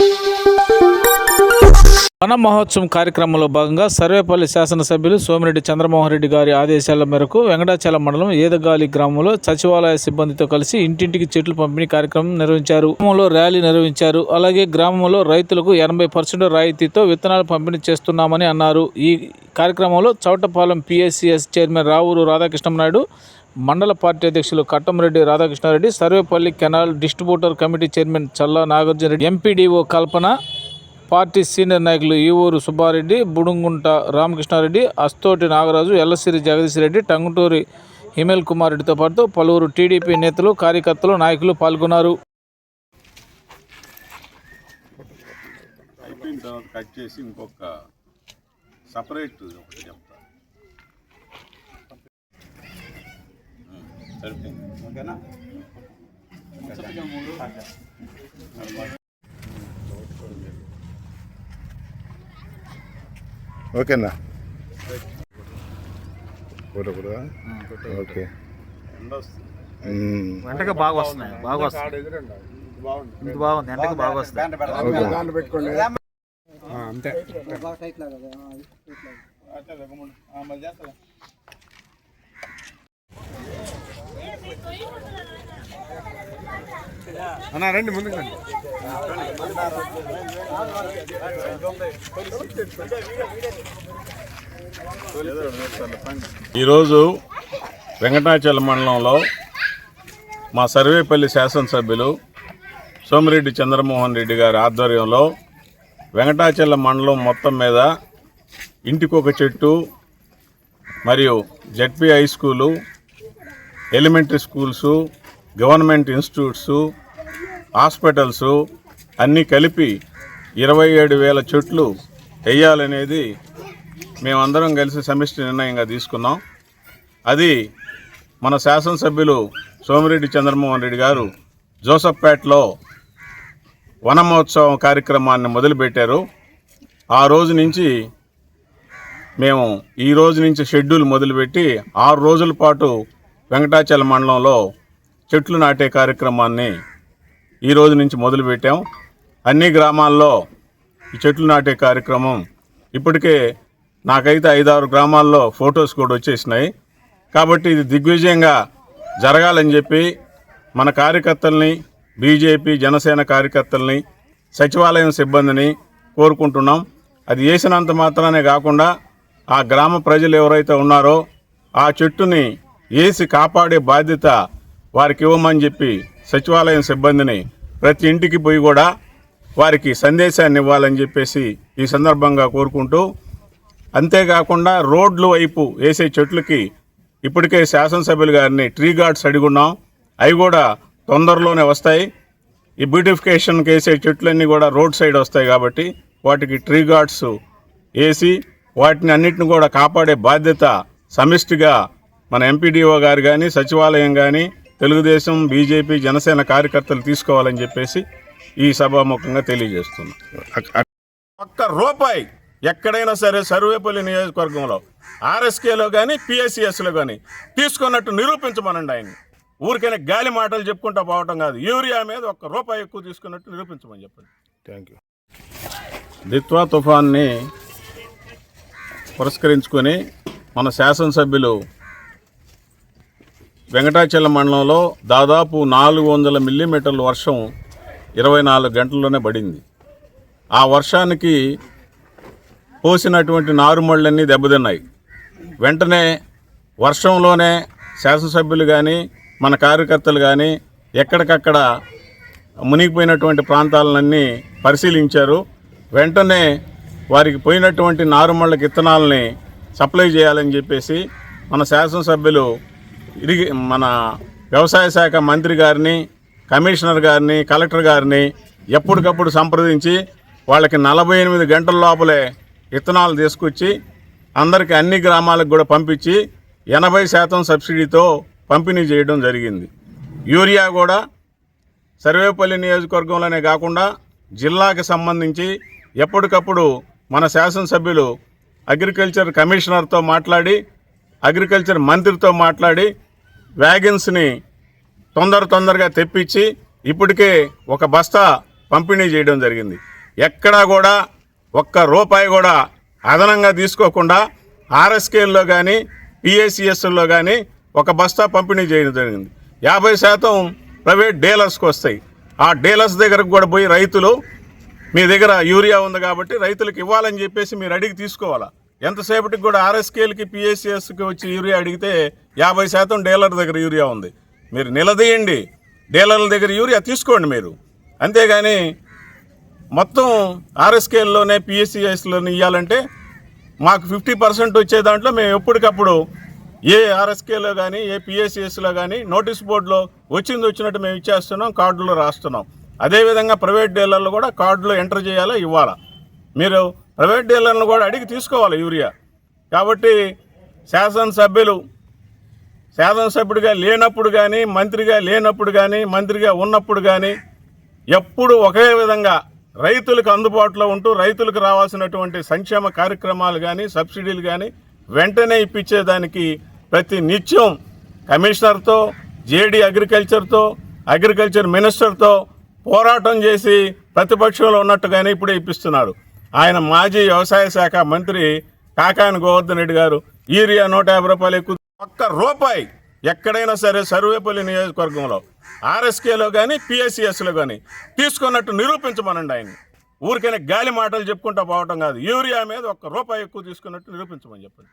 Música వన మహోత్సవం కార్యక్రమంలో భాగంగా సర్వేపల్లి శాసనసభ్యులు సోమిరెడ్డి చంద్రమోహన్ రెడ్డి గారి ఆదేశాల మేరకు వెంకటాచలం మండలం ఏదగాలి గ్రామంలో సచివాలయ సిబ్బందితో కలిసి ఇంటింటికి చెట్లు పంపిణీ కార్యక్రమం నిర్వహించారు. గ్రామంలో ర్యాలీ నిర్వహించారు. అలాగే గ్రామంలో రైతులకు ఎనభై పర్సెంట్ రాయితీతో విత్తనాలు పంపిణీ చేస్తున్నామని అన్నారు. ఈ కార్యక్రమంలో చౌటపాలెం పిఎస్సిఎస్ చైర్మన్ రావూరు రాధాకృష్ణనాయుడు మండల పార్టీ అధ్యక్షులు Kattamreddy Radhakrishna Reddy Sarvepalli canal distributor committee chairman Challa Nagarjuna Reddy MPDO Kalpana party senior నాయకులు ఈవూరు సుబ్బారెడ్డి బుడుంగుంట రామకృష్ణారెడ్డి అస్తోటి నాగరాజు ఎల్లసిరి జగదీశ్ రెడ్డి టంగుటూరి హిమేల్ కుమార్ రెడ్డితో పాటు పలువురు టీడీపీ నేతలు కార్యకర్తలు నాయకులు పాల్గొన్నారు. అయిపోయిన తర్వాత కట్ చేసి ఇంకొక సపరేట్ ఒకటి చెప్తా. ఉం, సరిపోయింది. ఓకేనా? ఓకేనా? ఫోటో కూడా? ఓకే ఎండ వస్తుంది మ్మ్. వెంటగా బాగా వస్తున్నాయి బాగా వస్తున్నాయి. ఇది బాగుంది వెంటగా బాగా వస్తాయి అన్నా రండి ముందుకు రండి. ఈరోజు వెంకటాచల మండలంలో మా సర్వేపల్లి శాసనసభ్యులు సోమిరెడ్డి చంద్రమోహన్ రెడ్డి గారి ఆధ్వర్యంలో వెంకటాచల మండలం మొత్తం మీద ఇంటికొక చెట్టు మరియు ZP high school elementary schools government institutes hospitals అన్నీ కలిపి ఇరవై ఏడు వేల చెట్లు వేయాలనేది మేమందరం కలిసి సమిష్టి నిర్ణయంగా తీసుకున్నాం. అది మన శాసనసభ్యులు సోమిరెడ్డి చంద్రమోహన్ రెడ్డి గారు జోసఫ్పేటలో వన మహోత్సవం కార్యక్రమాన్ని మొదలుపెట్టారు. ఆ రోజు నుంచి మేము ఈ రోజు నుంచి షెడ్యూల్ మొదలుపెట్టి ఆరు రోజుల పాటు వెంకటాచల మండలంలో చెట్లు నాటే కార్యక్రమాన్ని ఈ రోజు నుంచి మొదలుపెట్టాం. అన్ని గ్రామాల్లో ఈ చెట్లు నాటే కార్యక్రమం ఇప్పటికే నాకైతే ఐదారు గ్రామాల్లో ఫొటోస్ కూడా వచ్చేసినాయి. కాబట్టి ఇది దిగ్విజయంగా జరగాలని చెప్పి మన కార్యకర్తల్ని బీజేపీ జనసేన కార్యకర్తల్ని సచివాలయం సిబ్బందిని కోరుకుంటున్నాం. అది వేసినంత మాత్రానే కాకుండా ఆ గ్రామ ప్రజలు ఎవరైతే ఉన్నారో ఆ చెట్టుని వేసి కాపాడే బాధ్యత వారికి ఇవ్వమని చెప్పి సచివాలయం సిబ్బందిని ప్రతి ఇంటికి పోయి కూడా వారికి సందేశాన్ని ఇవ్వాలని చెప్పేసి ఈ సందర్భంగా కోరుకుంటూ అంతేకాకుండా రోడ్ల వైపు వేసే చెట్లకి ఇప్పటికే శాసనసభ్యులు గారిని ట్రీ గార్డ్స్ అడిగున్నాం. అవి కూడా తొందరలోనే వస్తాయి. ఈ బ్యూటిఫికేషన్కి వేసే చెట్లన్నీ కూడా రోడ్ సైడ్ వస్తాయి కాబట్టి వాటికి ట్రీ గార్డ్స్ వేసి వాటిని అన్నిటిని కూడా కాపాడే బాధ్యత సమిష్టిగా మన ఎంపీడీఓ గారు కానీ సచివాలయం కానీ తెలుగుదేశం బీజేపీ జనసేన కార్యకర్తలు తీసుకోవాలని చెప్పేసి ఈ సభాముఖంగా తెలియజేస్తున్నాం. ఒక్క రూపాయి ఎక్కడైనా సరే సర్వేపల్లి నియోజకవర్గంలో ఆర్ఎస్కేలో కానీ పిఎస్సిఎస్లో కానీ తీసుకున్నట్టు నిరూపించమనండి ఆయన ఊరికైనా గాలి మాటలు చెప్పుకుంటా పోవటం కాదు. యూరియా మీద ఒక్క రూపాయి ఎక్కువ తీసుకున్నట్టు నిరూపించమని చెప్పండి. థ్యాంక్ యూ దిత్వా తుఫాన్ని పురస్కరించుకొని మన శాసనసభ్యులు వెంకటాచలం మండలంలో దాదాపు నాలుగు వందల మిల్లీమీటర్ల వర్షం ఇరవై నాలుగు గంటల్లోనే పడింది. ఆ వర్షానికి పోసినటువంటి నారుమళ్ళన్నీ దెబ్బతిన్నాయి. వెంటనే వర్షంలోనే శాసనసభ్యులు కానీ మన కార్యకర్తలు కానీ ఎక్కడికక్కడ మునిగిపోయినటువంటి ప్రాంతాలన్నీ పరిశీలించారు. వెంటనే వారికి పోయినటువంటి నారుమళ్ళకి ఇత్తనాలని సప్లై చేయాలని చెప్పేసి మన శాసనసభ్యులు ఇరిగి మన వ్యవసాయ శాఖ మంత్రి గారిని కమిషనర్ గారిని కలెక్టర్ గారిని ఎప్పటికప్పుడు సంప్రదించి వాళ్ళకి నలభై ఎనిమిది గంటల లోపలే విత్తనాలు తీసుకొచ్చి అందరికీ అన్ని గ్రామాలకు కూడా పంపించి ఎనభై శాతం సబ్సిడీతో పంపిణీ చేయడం జరిగింది. యూరియా కూడా సర్వేపల్లి నియోజకవర్గంలోనే కాకుండా జిల్లాకి సంబంధించి ఎప్పటికప్పుడు మన శాసనసభ్యులు అగ్రికల్చర్ కమిషనర్తో మాట్లాడి అగ్రికల్చర్ మంత్రితో మాట్లాడి వ్యాగన్స్ని తొందర తొందరగా తెప్పించి ఇప్పటికే ఒక బస్తా పంపిణీ చేయడం జరిగింది. ఎక్కడా కూడా ఒక్క రూపాయి కూడా అదనంగా తీసుకోకుండా ఆర్ఎస్కేల్లో కానీ పిఏసిఎస్లో కానీ ఒక బస్తా పంపిణీ చేయడం జరిగింది. యాభై శాతం ప్రైవేట్ డీలర్స్కి వస్తాయి. ఆ డీలర్స్ దగ్గరకు కూడా పోయి రైతులు మీ దగ్గర యూరియా ఉంది కాబట్టి రైతులకు ఇవ్వాలని చెప్పేసి మీరు అడిగి తీసుకోవాలా? ఎంతసేపటికి కూడా ఆర్ఎస్కేలకి పిఎస్సిఎస్కి వచ్చి యూరియా అడిగితే యాభై శాతం డీలర్ దగ్గర యూరియా ఉంది. మీరు నిలదీయండి. డీలర్ల దగ్గర యూరియా తీసుకోండి మీరు. అంతేగాని మొత్తం ఆర్ఎస్కేల్లోనే పిఎస్సిఎస్లోనే ఇవ్వాలంటే మాకు ఫిఫ్టీ పర్సెంట్ వచ్చే దాంట్లో మేము ఎప్పటికప్పుడు ఏ ఆర్ఎస్కేలో కానీ ఏ పిఎస్సిఎస్లో కానీ నోటీస్ బోర్డులో వచ్చింది వచ్చినట్టు మేము ఇచ్చేస్తున్నాం కార్డులో రాస్తున్నాం. అదేవిధంగా ప్రైవేట్ డీలర్లు కూడా కార్డులో ఎంటర్ చేయాలా ఇవ్వాలా? మీరు ప్రైవేట్ డీలర్లను కూడా అడిగి తీసుకోవాలి యూరియా. కాబట్టి శాసనసభ్యులు శాసనసభ్యుడిగా లేనప్పుడు కానీ మంత్రిగా లేనప్పుడు కానీ మంత్రిగా ఉన్నప్పుడు కానీ ఎప్పుడు ఒకే విధంగా రైతులకు అందుబాటులో ఉంటూ రైతులకు రావాల్సినటువంటి సంక్షేమ కార్యక్రమాలు కానీ సబ్సిడీలు కానీ వెంటనే ఇప్పించేదానికి ప్రతి నిత్యం కమిషనర్తో జేడీ అగ్రికల్చర్తో అగ్రికల్చర్ మినిస్టర్తో పోరాటం చేసి ప్రతిపక్షంలో ఉన్నట్టుగానే ఇప్పుడే ఇప్పిస్తున్నారు ఆయన మాజీ వ్యవసాయ శాఖ మంత్రి కాకాని గోవర్ధన్ రెడ్డి గారు. యూరియా నూట యాభై రూపాయలు ఎక్కువ ఒక్క రూపాయి ఎక్కడైనా సరే సర్వేపల్లి నియోజకవర్గంలో ఆర్ఎస్కేలో కానీ పిఎస్సిఎస్లో కానీ తీసుకున్నట్టు నిరూపించమనండి ఆయన్ని. ఊరికైనా గాలి మాటలు చెప్పుకుంటా పోవటం కాదు. యూరియా మీద ఒక్క రూపాయి ఎక్కువ తీసుకున్నట్టు నిరూపించమని చెప్పండి.